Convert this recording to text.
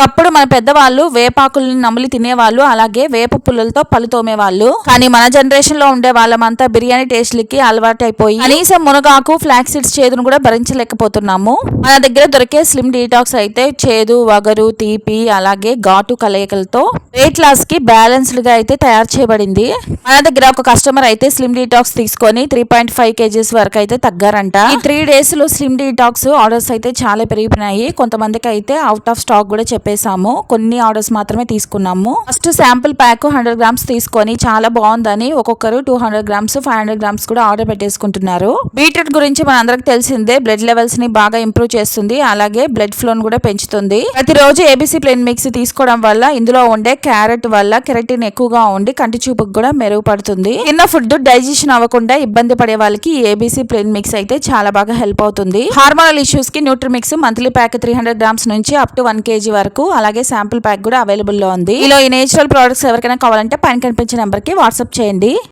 ఒకప్పుడు మన పెద్దవాళ్ళు వేపాకులను నమిలి తినేవాళ్ళు అలాగే వేప పుల్లలతో పళ్ళు తోమేవాళ్ళు. కానీ మన జనరేషన్లో ఉండే వాళ్ళమంతా బిర్యానీ టేస్ట్లకి అలవాటు అయిపోయి కనీసం మునగాకు ఫ్లాక్ సీడ్స్ చేదును కూడా భరించలేకపోతున్నాము. మన దగ్గర దొరికే స్లిమ్ డీటాక్స్ అయితే చేదు వగరు తీపి అలాగే ఘాటు కలయికలతో వెయిట్ లాస్కి బ్యాలెన్స్డ్గా అయితే తయారు చేయబడింది. మన దగ్గర ఒక కస్టమర్ అయితే స్లిమ్ డీటాక్స్ తీసుకొని త్రీ పాయింట్ ఫైవ్ కేజీస్ వరకు అయితే తగ్గారంట. ఈ త్రీ డేస్లో స్లిమ్ డీటాక్స్ ఆర్డర్స్ అయితే చాలా పెరిగిపోయినాయి. కొంతమందికి అయితే అవుట్ ఆఫ్ స్టాక్ కూడా చెప్పేశాము. కొన్ని ఆర్డర్స్ మాత్రమే తీసుకున్నాము. First sample pack hundred grams తీసుకొని చాలా బాగుందని ఒక్కొక్కరు two hundred grams five hundred grams కూడా ఆర్డర్ పెట్టేసుకుంటున్నారు. బీట్రూట్ గురించి మన అందరికి తెలిసిందే బ్లడ్ లెవెల్స్ని బాగా ఇంప్రూవ్ చేస్తుంది. అలాగే బ్లడ్ ఫ్లో కూడా పెంచుతుంది. ప్రతిరోజు ఏబీసీ ప్లేన్ మిక్స్ తీసుకోవడం వల్ల ఇందులో ఉండే క్యారెట్ వల్ల కెరటిన్ ఎక్కువగా ఉండి కంటి చూపుకు కూడా మెరుగుపడుతుంది. తిన్న ఫుడ్ డైజెషన్ అవ్వకుండా ఇబ్బంది పడే వాళ్ళకి ఏబీసీ ప్లేన్ మిక్స్ అయితే చాలా బాగా హెల్ప్ అవుతుంది. Hormonal ఇష్యూస్కి nutri mix monthly pack three hundred grams నుంచి అప్ టు వన్ కేజీ వరకు అలాగే శాంపుల్ ప్యాక్ కూడా అవైలబుల్లో ఉంది. ఇలా ఈ నేచురల్ ప్రొడక్ట్స్ ఎవరికైనా కావాలంటే పైన కనిపించే నెంబర్కి వాట్సాప్ చేయండి.